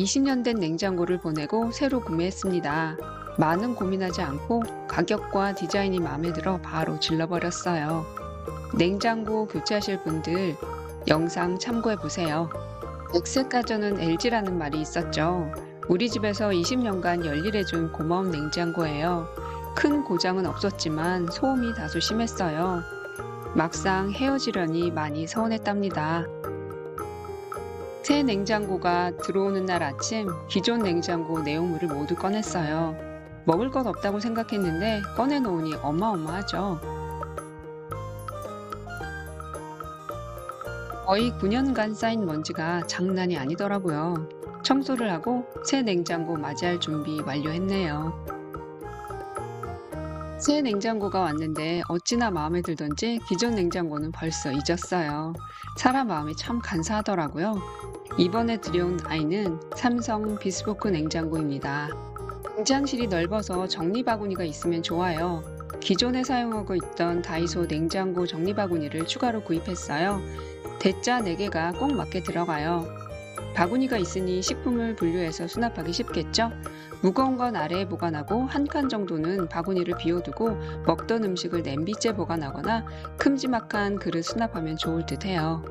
20년 된 냉장고를 보내고 새로 구매했습니다. 많은 고민하지 않고 가격과 디자인이 마음에 들어 바로 질러버렸어요. 냉장고 교체하실 분들 영상 참고해 보세요. 백색 가전은 LG라는 말이 있었죠. 우리 집에서 20년간 열일해준 고마운 냉장고예요. 큰 고장은 없었지만 소음이 다소 심했어요. 막상 헤어지려니 많이 서운했답니다. 새 냉장고가 들어오는 날 아침 기존 냉장고 내용물을 모두 꺼냈어요. 먹을 것 없다고 생각했는데 꺼내놓으니 어마어마하죠. 거의 9년간 쌓인 먼지가 장난이 아니더라고요. 청소를 하고 새 냉장고 맞이할 준비 완료했네요. 새 냉장고가 왔는데 어찌나 마음에 들던지 기존 냉장고는 벌써 잊었어요. 사람 마음이 참 간사하더라고요. 이번에 들여온 아이는 삼성 비스포크 냉장고입니다. 냉장실이 넓어서 정리바구니가 있으면 좋아요. 기존에 사용하고 있던 다이소 냉장고 정리바구니를 추가로 구입했어요. 대자 4개가 꼭 맞게 들어가요. 바구니가 있으니 식품을 분류해서 수납하기 쉽겠죠? 무거운 건 아래에 보관하고 한 칸 정도는 바구니를 비워두고 먹던 음식을 냄비째 보관하거나 큼지막한 그릇 수납하면 좋을 듯 해요.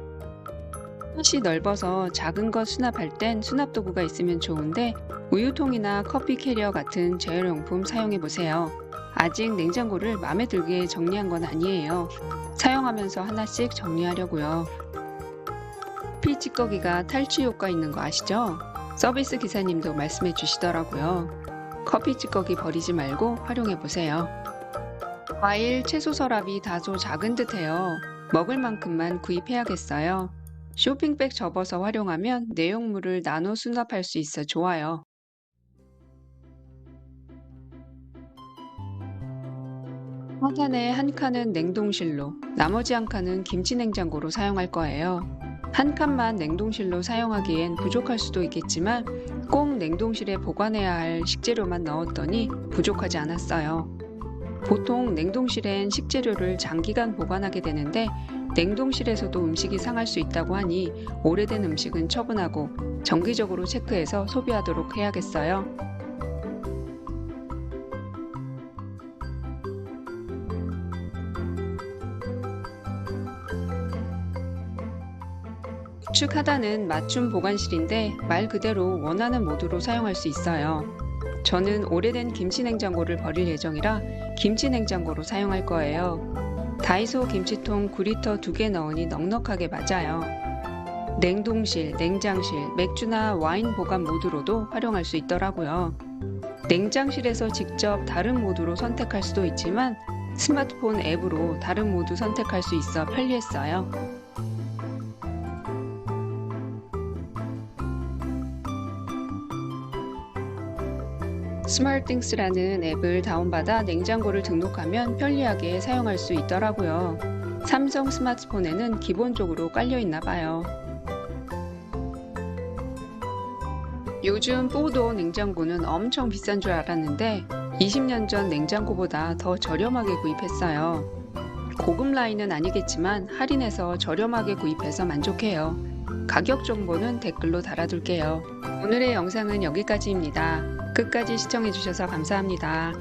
샷이 넓어서 작은 것 수납할 땐 수납 도구가 있으면 좋은데 우유통이나 커피 캐리어 같은 재활용품 사용해 보세요. 아직 냉장고를 마음에 들게 정리한 건 아니에요. 사용하면서 하나씩 정리하려고요. 커피 찌꺼기가 탈취 효과 있는 거 아시죠? 서비스 기사님도 말씀해 주시더라고요. 커피 찌꺼기 버리지 말고 활용해 보세요. 과일, 채소 서랍이 다소 작은 듯해요. 먹을 만큼만 구입해야겠어요. 쇼핑백 접어서 활용하면 내용물을 나눠 수납할 수 있어 좋아요. 화단의 한 칸은 냉동실로, 나머지 한 칸은 김치 냉장고로 사용할 거예요. 한 칸만 냉동실로 사용하기엔 부족할 수도 있겠지만 꼭 냉동실에 보관해야 할 식재료만 넣었더니 부족하지 않았어요. 보통 냉동실엔 식재료를 장기간 보관하게 되는데 냉동실에서도 음식이 상할 수 있다고 하니 오래된 음식은 처분하고 정기적으로 체크해서 소비하도록 해야겠어요. 우측 하단은 맞춤 보관실인데 말 그대로 원하는 모드로 사용할 수 있어요. 저는 오래된 김치 냉장고를 버릴 예정이라 김치 냉장고로 사용할 거예요. 다이소 김치통 9리터 2개 넣으니 넉넉하게 맞아요. 냉동실, 냉장실, 맥주나 와인 보관 모드로도 활용할 수 있더라고요. 냉장실에서 직접 다른 모드로 선택할 수도 있지만 스마트폰 앱으로 다른 모드 선택할 수 있어 편리했어요. 스마트띵스라는 앱을 다운받아 냉장고를 등록하면 편리하게 사용할 수 있더라고요. 삼성 스마트폰에는 기본적으로 깔려 있나 봐요. 요즘 포도 냉장고는 엄청 비싼 줄 알았는데 20년 전 냉장고보다 더 저렴하게 구입했어요. 고급 라인은 아니겠지만 할인해서 저렴하게 구입해서 만족해요. 가격 정보는 댓글로 달아둘게요. 오늘의 영상은 여기까지입니다. 끝까지 시청해주셔서 감사합니다.